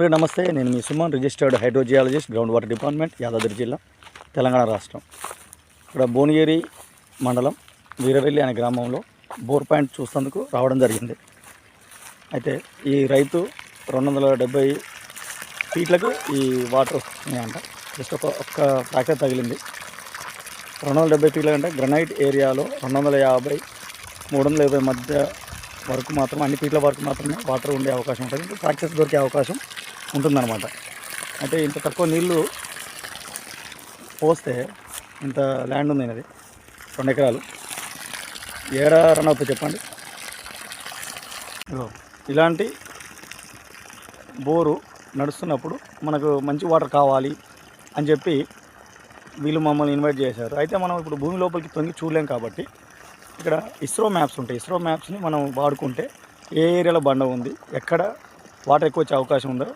Hello నమస్తే. నేను మీ Suman registered hydrogeologist ground water department Yadadri జిల్లా తెలంగాణ రాష్ట్రం. ఇక్కడ భువనగిరి మండలం వీరవెల్లి అనే గ్రామంలో బోర్ పాయింట్ చూసేందుకు రావడం జరిగింది. అయితే ఈ రైతు రెండు వందల డెబ్బై ఫీట్లకు ఈ వాటర్ వస్తున్నాయంట. జస్ట్ ఒక ఒక్క ఫ్రాక్చర్ తగిలింది. రెండు వందల డెబ్బై ఫీట్ల కంటే గ్రనైట్ ఏరియాలో రెండు వందల యాభై మూడు వందల ఇరవై మధ్య వరకు మాత్రం అన్ని ఫీట్ల వరకు మాత్రమే వాటర్ ఉండే అవకాశం ఉంటుంది. ఫ్రాక్చర్స్ దొరికే అవకాశం ఉంటుందన్నమాట. అయితే ఇంత తక్కువ నీళ్ళు పోస్తే ఇంత ల్యాండ్ ఉంది అది రెండు ఎకరాలు. ఏడా రన్ అవుతుంది చెప్పండి ఇలాంటి బోరు నడుస్తున్నప్పుడు మనకు మంచి వాటర్ కావాలి అని చెప్పి వీళ్ళు మమ్మల్ని ఇన్వైట్ చేశారు. అయితే మనం ఇప్పుడు భూమి లోపలికి తొంగి చూడలేం కాబట్టి ఇక్కడ ఇస్రో మ్యాప్స్ ఉంటాయి. ఇస్రో మ్యాప్స్ని మనం వాడుకుంటే ఏ ఏరియాలో బండ ఉంది ఎక్కడ వాటర్ ఎక్కువ వచ్చే అవకాశం ఉందో